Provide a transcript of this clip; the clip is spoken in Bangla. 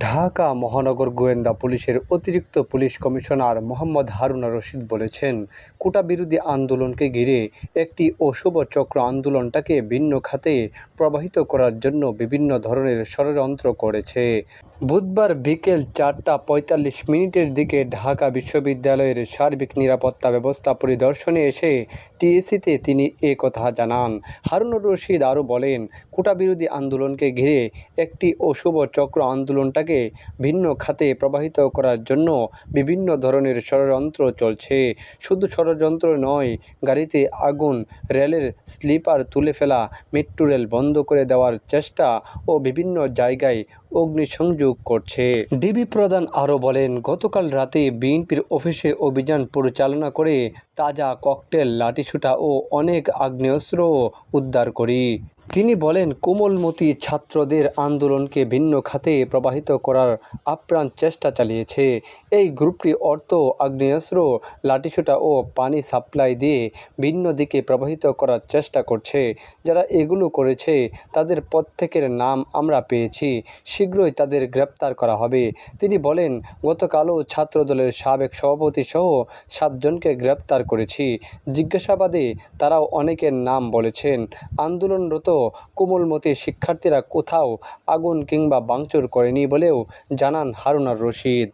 ঢাকা মহানগর গোয়েন্দা পুলিশের অতিরিক্ত পুলিশ কমিশনার মোহাম্মদ হারুনা রশিদ বলেছেন, কোটা বিরোধী আন্দোলনকে ঘিরে একটি অশুভ চক্র আন্দোলনটাকে ভিন্ন খাতে প্রবাহিত করার জন্য বিভিন্ন ধরনের ষড়যন্ত্র করেছে। বুধবার বিকেল চারটা পঁয়তাল্লিশ মিনিটের দিকে ঢাকা বিশ্ববিদ্যালয়ের সার্বিক নিরাপত্তা ব্যবস্থা পরিদর্শনে এসে টিএসিতে তিনি এ কথা জানান। হারুনুর রশিদ আরও বলেন, কোটা বিরোধী আন্দোলনকে ঘিরে একটি অশুভ চক্র আন্দোলনটাকে ভিন্ন খাতে প্রবাহিত করার জন্য বিভিন্ন ধরনের ষড়যন্ত্র চলছে। শুধু ষড়যন্ত্র নয়, গাড়িতে আগুন, রেলের স্লিপার তুলে ফেলা, মেট্রো রেল বন্ধ করে দেওয়ার চেষ্টা ও বিভিন্ন জায়গায় অগ্নিসংযোগ করছে। ডিবি প্রধান আরও বলেন, গতকাল রাতে বিএনপির অফিসে অভিযান পরিচালনা করে তাজা ককটেল, লাঠিসুটা ও অনেক আগ্নেয়াস্ত্রও উদ্ধার করি। তিনি বলেন, কোমলমতি ছাত্রদের আন্দোলনকে ভিন্ন খাতে প্রবাহিত করার আপ্রাণ চেষ্টা চালিয়েছে। এই গ্রুপটি অর্থ, আগ্নেয়াস্ত্র লাঠিসোঁটা ও পানি সাপ্লাই দিয়ে ভিন্ন দিকে প্রবাহিত করার চেষ্টা করছে। যারা এগুলো করেছে, তাদের প্রত্যেকের নাম আমরা পেয়েছি। শীঘ্রই তাদের গ্রেপ্তার করা হবে। তিনি বলেন, গতকালও ছাত্রদলের সাবেক সভাপতি সহ সাতজনকে গ্রেপ্তার করেছি। জিজ্ঞাসাবাদে তারাও অনেকের নাম বলেছেন। আন্দোলনরত কোমলমতি শিক্ষার্থীরা কোথাও আগুন কিংবা বাংচুর করেনি বলেও জানান হারুনার রশিদ।